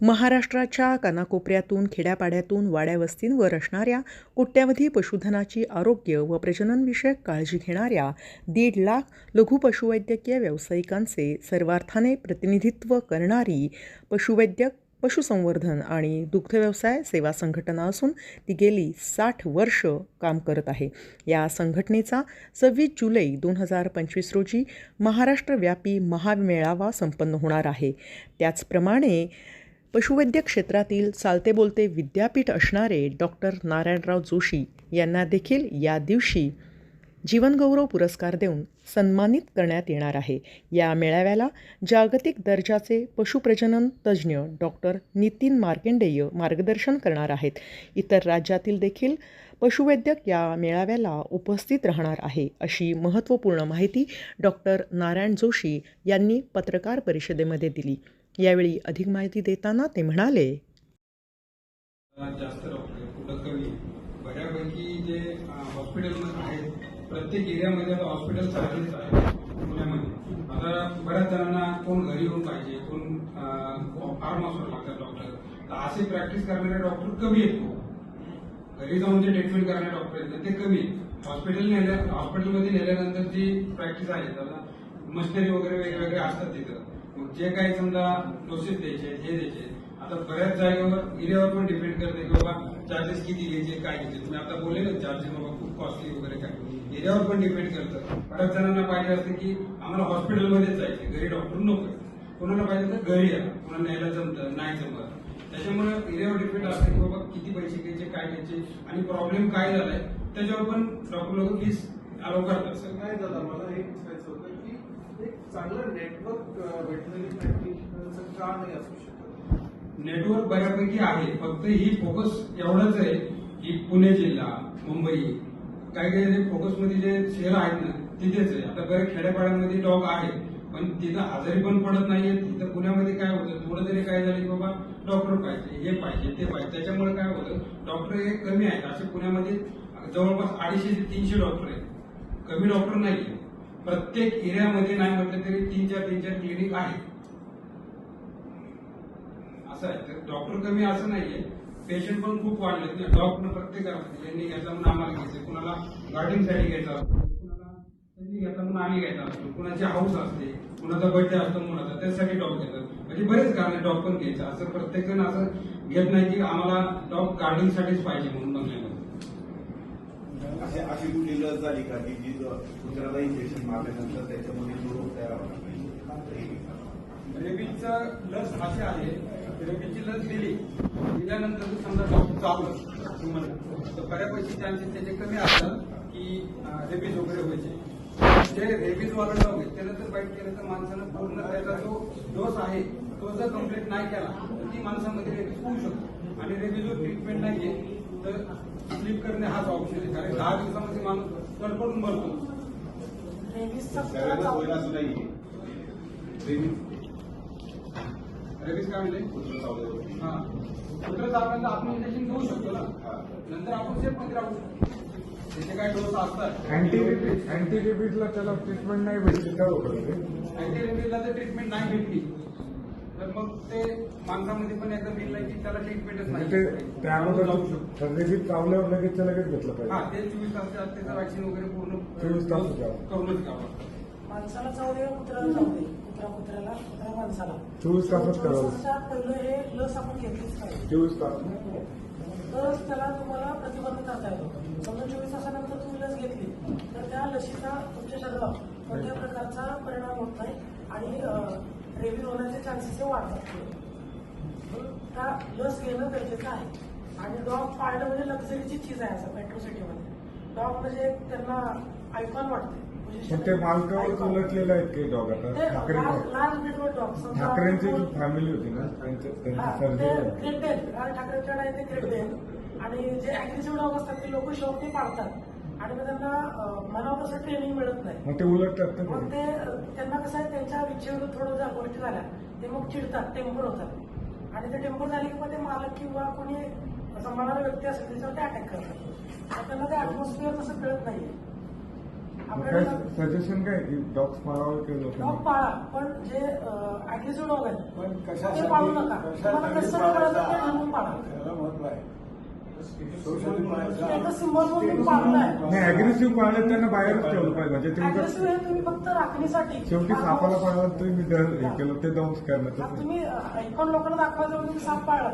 महाराष्ट्राच्या कानाकोपऱ्यातून खेड्यापाड्यातून वाड्यावस्तींवर असणाऱ्या कोट्यावधी पशुधनाची आरोग्य व प्रजननविषयक काळजी घेणाऱ्या दीड लाख लघु पशुवैद्यकीय व्यावसायिकांचे सर्वार्थाने प्रतिनिधित्व करणारी पशुवैद्यक पशुसंवर्धन आणि दुग्धव्यवसाय सेवा संघटना असून ती गेली साठ वर्ष काम करत आहे. या संघटनेचा सव्वीस जुलै दोन हजार पंचवीस रोजी महाराष्ट्रव्यापी महामेळावा संपन्न होणार आहे. त्याचप्रमाणे पशुवैद्यक क्षेत्रातील चालते बोलते विद्यापीठ असणारे डॉक्टर नारायणराव जोशी यांना देखील या दिवशी जीवनगौरव पुरस्कार देऊन सन्मानित करण्यात येणार आहे. या मेळाव्याला जागतिक दर्जाचे पशुप्रजनन तज्ज्ञ डॉक्टर नितीन मार्केंडेय मार्गदर्शन करणार आहेत. इतर राज्यातील देखील पशुवैद्यक या मेळाव्याला उपस्थित राहणार आहे अशी महत्त्वपूर्ण माहिती डॉक्टर नारायण जोशी यांनी पत्रकार परिषदेमध्ये दिली. यावेळी अधिक माहिती देताना ते म्हणाले. जास्त डॉक्टर कुठं कमी? बऱ्यापैकी जे हॉस्पिटल आहेत प्रत्येक एरियामध्ये आता हॉस्पिटल चाललेच आहे पुण्यामध्ये. आता बऱ्याच जणांना कोण घरी येऊन पाहिजे कोण फार्म हाऊसवर लागतात डॉक्टर तर असे प्रॅक्टिस करणारे डॉक्टर कमी आहेत. घरी जाऊन जे ट्रीटमेंट करणारे डॉक्टर आहेत ते कमी आहेत. हॉस्पिटल नेल्या हॉस्पिटलमध्ये नेल्यानंतर जी प्रॅक्टिस आहे त्याला मशिनरी वगैरे वेगवेगळे असतात तिथं. मग जे काही समजा डोसेस द्यायचे हे द्यायचे आता बऱ्याच जागेवर एरियावर पण डिपेंड करते की बाबा चार्जेस किती घ्यायचे काय घ्यायचे. तुम्ही आता बोलले ना चार्जेस बाबा खूप कॉस्टली वगैरे काय. एरियावर पण डिपेंड करतं. बऱ्याच जणांना पाहिजे असतं की आम्हाला हॉस्पिटलमध्येच जायचे घरी डॉक्टर नको कोणाला पाहिजे तर घरी या. कोणाला न्यायला जमतं नाही जमत. त्याच्यामुळे एरियावर डिपेंड असतं की बाबा किती पैसे घ्यायचे काय घ्यायचे आणि प्रॉब्लेम काय झालाय त्याच्यावर पण डॉक्टर लोक फीस अलाव करतात असं काय झालं मला हे सांगायचं होतं की एक चांगलं नेटवर्क व्हेटनरी प्रॅक्टिशनरचं का नाही असू शकत? नेटवर्क बऱ्यापैकी आहे. फक्त ही फोकस एवढंच आहे की पुणे जिल्हा मुंबई काही काही फोकसमध्ये जे शहर आहेत ना तिथेच आहे. आता बऱ्या खेड्यापाड्यांमध्ये डॉग आहे पण तिथं आजारी पण पडत नाहीये. तिथं पुण्यामध्ये काय होतं? थोडं तरी काय झालं की बाबा डॉक्टर पाहिजे हे पाहिजे ते पाहिजे. त्याच्यामुळे काय होतं? डॉक्टर हे कमी आहेत. असे पुण्यामध्ये जवळपास अडीचशे ते तीनशे डॉक्टर आहेत. कमी डॉक्टर नाहीये. प्रत्येक एरियामध्ये नाही म्हटलं तरी तीन चार तीन चार क्लिनिक आहेत. असं आहे. तर डॉक्टर कमी असं नाहीये. पेशंट पण खूप वाढलेत ना. डॉक्टर प्रत्येकाला यांनी घ्यायचा म्हणून आम्हाला घ्यायचं. कुणाला गार्डिंगसाठी घ्यायचा असतो कुणाला त्यांनी घ्यायचा म्हणून आम्ही घ्यायचा असतो. कुणाची हाऊस असते कुणाचा बर्थडे असतो मुलाचा त्यासाठी डॉग घेतात. म्हणजे बरेच कारण डॉग पण घ्यायचं. असं प्रत्येक जण असं घेत नाही की आम्हाला डॉग गार्डिंगसाठीच पाहिजे म्हणून नाही अशी अशी कुठली लस झाली का की जी कुत्र्याला इंजेक्शन मारल्यानंतर त्याच्यामध्ये जो रोग तयार होणार नाही रेबीजचं लस असे आहे रेबीजची लस दिली दिल्यानंतर समजा डॉक्टर चालू तुम्हाला. तर बऱ्यापैकी चान्सेस त्याचे कमी असतात की रेबीज वगैरे व्हायचे. जे रेबीज वाला डॉग आहे त्याला जर बाईट केलं तर माणसानं पूर्ण त्याचा जो डोस आहे तो जर कंप्लीट नाही केला तर ती माणसामध्ये रेबीज होऊ शकतो. आणि रेबीजवर ट्रीटमेंट नाहीये तर स्लीप करणे हाच ऑप्शन आहे. कारण दहा दिवसामध्ये माणूस सगळ्यांना असं नाहीये रेबीज. काय म्हणजे कुत्रं चावलं. हा. कुत्र चावल्यानंतर आपण इंजेक्शन घेऊ शकतो ना. नंतर आपण सेफमध्ये राहू शकतो. त्याचे काय डोस असतात? अँटी अँटी रेबीजला त्याला ट्रीटमेंट नाही भेटली काय होतं ते? अँटी रेबीजला जर ट्रीटमेंट नाही भेटली. तर मग ते माणसामध्ये पण एकदा मिळलं की त्याला ट्रीटमेंटच नाही म्हणजे ते त्या शकतो. अगोदर रेबीज चावल्यावर लगेच लगेच घेतलं हा पाहिजे ते चोवीस त्याचं वॅक्सिन वगैरे पूर्ण 24 तासाच्या आत. करूनच घ्यावं माणसाला जाऊ दे कुत्र्याला जाऊ दे? कुत्रा कुत्र्याला कुत्रा माणसाला. चोवीस तासात करावं. चोवीस तासाच्या पहिलं हे लस आपण घेतलीच पाहिजे. चोवीस तास. तरच त्याला तुम्हाला प्रतिबंध करता येतो. समजा चोवीस तासानंतर तुम्ही लस घेतली तर त्या लशीचा तुमच्या शरीरावर कोणत्या प्रकारचा परिणाम होत नाही आणि रेबीज होण्याचे चान्सेस हे वाढतात त्या लस घेणं गरजेचं आहे आणि डॉग पाळणं म्हणजे लक्झरीची चीज आहे असं मेट्रो सिटीमध्ये डॉग म्हणजे त्यांना आयकॉन वाटते ते मालकावरच icon. उलटलेलं आहेत काही डॉग आता. ठाकरे ठाकरेंची फॅमिली होती ना त्यांच्या त्यांची ते ग्रेट आहे ते ग्रेट आणि जे अग्रेसिव्ह डॉग असतात ते लोक शेवटी पाळतात आणि मग त्यांना मनावर ट्रेनिंग मिळत नाही. मग ते मग ते. त्यांना कसं आहे त्यांच्या इच्छेवर थोडं ज्या गोष्टी झाल्या ते मग चिडतात टेम्पर होतात. आणि ते टेम्पर झाले की मग ते मालक किंवा कोणी सांभाळणारा व्यक्ती असेल त्याच्यावर ते अटॅक करतात. तर त्यांना ते ऍटमॉस्फिअर तसं कळत नाहीये. सजेशन काय की डॉग्स मारावं की डॉग पाळा पण जे अग्रेसिव्ह डॉग आहेत पण ते पाळू नका. तुम्हाला कसं पाळा. त्याला महत्त्व आहे. नाही अग्रेसिव्ह पाळले त्यांना बाहेरच ठेवलं पाहिजे. म्हणजे ते हे तुम्ही फक्त राखणीसाठी. शेवटी सापाला पाळलं तरी मी हे केलं ते दंश करण्याचं आता तुम्ही ऐकून लोकांना दाखवायचं तुम्ही साप पाळला.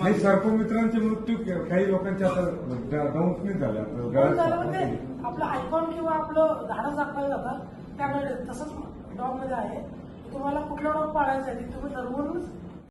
नाही सर्पमित्रांचे मृत्यू काही लोकांचे आता द- दंश नाही झाले म्हणजे. आपलं आयकॉन किंवा आपलं धाडस दाखवायला जातात. त्यामुळे तसंच डॉगमध्ये आहे. तुम्हाला कुठला डॉग पाळायचा आहे तुम्ही ठरवून